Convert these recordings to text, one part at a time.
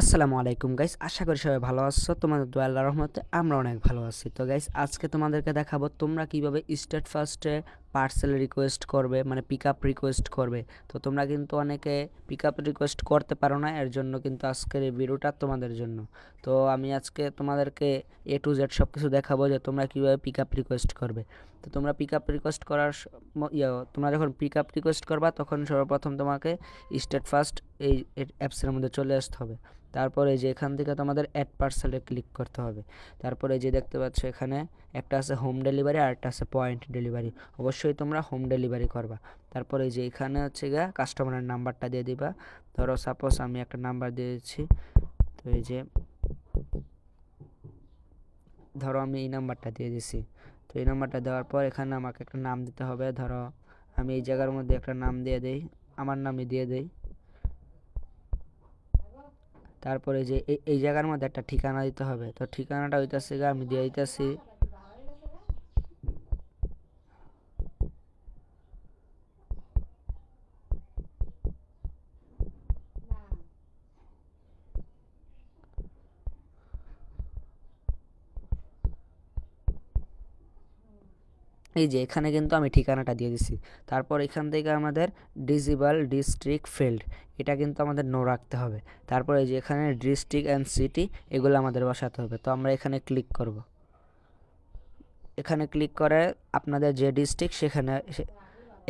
আসসালামু আলাইকুম গাইস আশা করি সবাই ভালো আছো। তোমাদের দোয়া আল্লাহর রহমতে আমরা অনেক ভালো আছি। তো গাইস আজকে তোমাদেরকে দেখাবো তোমরা কীভাবে স্টেট ফার্স্টে পার্সেল রিকোয়েস্ট করবে মানে পিক আপ রিকোয়েস্ট করবে। তো, তোমরা কিন্তু অনেকে পিক আপ রিকোয়েস্ট করতে পারো না, এর জন্য কিন্তু আজকের এই ভিডিওটা তোমাদের জন্য। তো, আমি আজকে তোমাদেরকে এ টু জেড সব কিছু দেখাবো যে তোমরা কীভাবে পিক আপ রিকোয়েস্ট করবে। তো, তোমরা পিক আপ রিকোয়েস্ট করার ইয়া, তোমরা যখন পিক আপ রিকোয়েস্ট করবা, তখন সর্বপ্রথম তোমাকে স্টেট ফার্স্ট এই অ্যাপসের মধ্যে চলে আসতে হবে। তারপরে যে এখান থেকে তোমাদের অ্যাড পার্সেলে ক্লিক করতে হবে। তারপরে যে দেখতে পাচ্ছ এখানে একটা আছে হোম ডেলিভারি আর একটা আছে পয়েন্ট ডেলিভারি অবশ্যই তোমরা হোম ডেলিভারি করবা। তারপরে যে এখানে হচ্ছে গিয়ে কাস্টমারের নাম্বারটা দিয়ে দিবা। ধরো সাপোজ আমি একটা নাম্বার দিয়ে দিচ্ছি, তো এই যে ধরো আমি এই নাম্বারটা দিয়ে দিছি। তো এই নাম্বারটা দেওয়ার পর এখানে আমাকে একটা নাম দিতে হবে। ধরো আমি এই জায়গার মধ্যে একটা নাম দিয়ে দেই, আমার নামই দিয়ে দেই। তারপরে যে এই জায়গার মধ্যে একটা ঠিকানা দিতে হবে। তো ঠিকানাটা হইতাছে আমি দিয়ে দিতেছি। এই যে এখানে কিন্তু আমি ঠিকানাটা দিয়ে দিছি। তারপর এখান থেকে আমাদের ডিজিবল ডিস্ট্রিক্ট ফিল্ড, এটা কিন্তু আমাদের নো রাখতে হবে। তারপর এই যে এখানে ডিস্ট্রিক্ট অ্যান্ড সিটি, এগুলো আমাদের বসাতে হবে। তো আমরা এখানে ক্লিক করব। এখানে ক্লিক করে আপনাদের যে ডিস্ট্রিক্ট সেখানে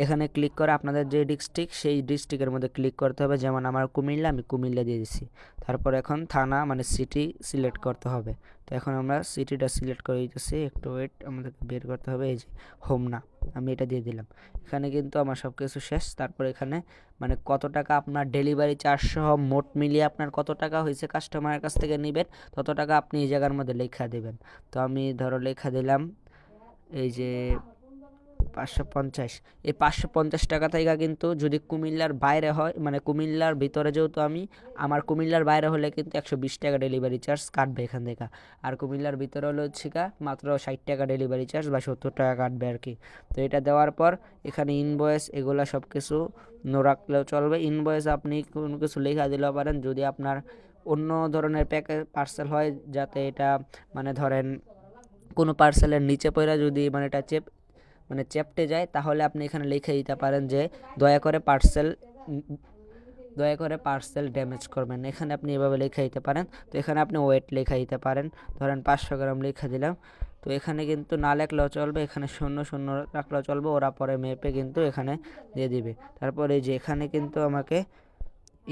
এখানে ক্লিক করে আপনাদের যে ডিস্ট্রিক্ট সেই ডিস্ট্রিক্টের মধ্যে ক্লিক করতে হবে। যেমন আমার কুমিল্লা, আমি কুমিল্লা দিয়ে দিছি। তারপর এখন থানা মানে সিটি সিলেক্ট করতে হবে। তো এখন আমরা সিটিটা সিলেক্ট করে দিতেছি। একটু ওয়েট আমাদেরকে বের করতে হবে। এই যে হোম না, আমি এটা দিয়ে দিলাম। এখানে কিন্তু আমার সব কিছু শেষ। তারপর এখানে মানে কত টাকা আপনার ডেলিভারি চার্জ সহ মোট মিলিয়ে আপনার কত টাকা হয়েছে কাস্টমারের কাছ থেকে নেবেন, তত টাকা আপনি এই জায়গার মধ্যে লেখা দেবেন। তো আমি ধরো লেখা দিলাম, এই যে পাঁচশো পঞ্চাশ। এই পাঁচশো পঞ্চাশ টাকা থেকে কিন্তু যদি কুমিল্লার বাইরে হয় মানে কুমিল্লার ভিতরে যেহেতু আমি, আমার কুমিল্লার বাইরে হলে কিন্তু একশো বিশ টাকা ডেলিভারি চার্জ কাটবে এখান থেকে। আর কুমিল্লার ভিতরে হলে গা মাত্র ষাট টাকা ডেলিভারি চার্জ বা সত্তর টাকা কাটবে আর কি। তো এটা দেওয়ার পর এখানে ইনভয়েস এগুলো সব কিছু নো রাখলেও চলবে। ইনভয়েস আপনি কোনো কিছু লেখা দিলেও পারেন। যদি আপনার অন্য ধরনের প্যাকে পার্সেল হয়, যাতে এটা মানে ধরেন কোনো পার্সেলের নিচে পড়া যদি মানে এটা চেপ মানে চেপটে যায়, তাহলে আপনি এখানে লিখে দিতে পারেন যে দয়া করে পার্সেল দয়া করে পার্সেল ড্যামেজ করবেন। এখানে আপনি এভাবে লিখে দিতে পারেন। তো এখানে আপনি ওয়েট লেখা দিতে পারেন। ধরেন পাঁচশো গ্রাম লিখে দিলাম। তো এখানে কিন্তু না লেখলেও চলবে, এখানে শূন্য শূন্য রাখলেও চলবে, ওরা পরে মেপে কিন্তু এখানে দিয়ে দিবে। তারপর যে এখানে কিন্তু আমাকে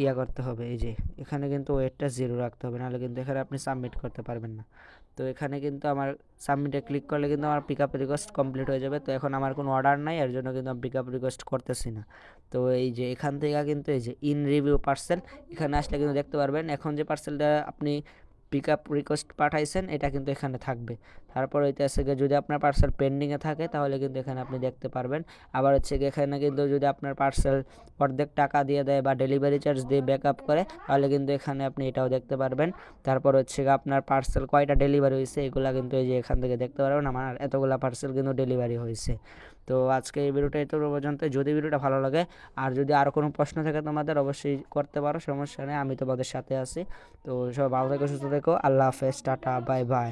ইয়া করতে হবে, এই যে এখানে কিন্তু ওয়েটটা জিরো রাখতে হবে, নাহলে কিন্তু এখানে আপনি সাবমিট করতে পারবেন না। তো এখানে কিন্তু আমার সাবমিটে ক্লিক করলে কিন্তু আমার পিক আপ রিকোয়েস্ট কমপ্লিট হয়ে যাবে, তো এখন আমার কোনো অর্ডার নাই, এর জন্য কিন্তু আমি পিক আপ রিকোয়েস্ট করতেছি না। তো এই যে এখান থেকে কিন্তু এই যে ইন রিভিউ পার্সেল এখানে আসলে কিন্তু দেখতে পারবেন, এখন যে পার্সেলটা আপনি পিক আপ রিকোয়েস্ট পাঠাইছেন, এটা কিন্তু এখানে থাকবে। তারপর হইতে আছে গিয়ে যদি আপনার পার্সেল পেন্ডিংয়ে থাকে, তাহলে কিন্তু এখানে আপনি দেখতে পারবেন। আবার হচ্ছে গিয়ে এখানে কিন্তু যদি আপনার পার্সেল অর্ধেক টাকা দিয়ে দেয় বা ডেলিভারি চার্জ দিয়ে ব্যাক আপ করে, তাহলে কিন্তু এখানে আপনি এটাও দেখতে পারবেন। তারপর হচ্ছে গিয়ে আপনার পার্সেল কয়টা ডেলিভারি হয়েছে এগুলা কিন্তু এই যে এখান থেকে দেখতে পারবেন। আমার এতগুলা পার্সেল কিন্তু ডেলিভারি হয়েছে তো আজকে এই ভিডিওটা এত পর্যন্ত যদি ভিডিওটা ভালো লাগে আর যদি আরও কোনো প্রশ্ন থাকে তোমাদের, অবশ্যই করতে পারো, সমস্যা নেই, আমি তোমাদের সাথে আছি। তো সব ভালো থেকো, সুস্থ থেকো, আল্লাহ হাফেজ, টাটা, বাই বাই।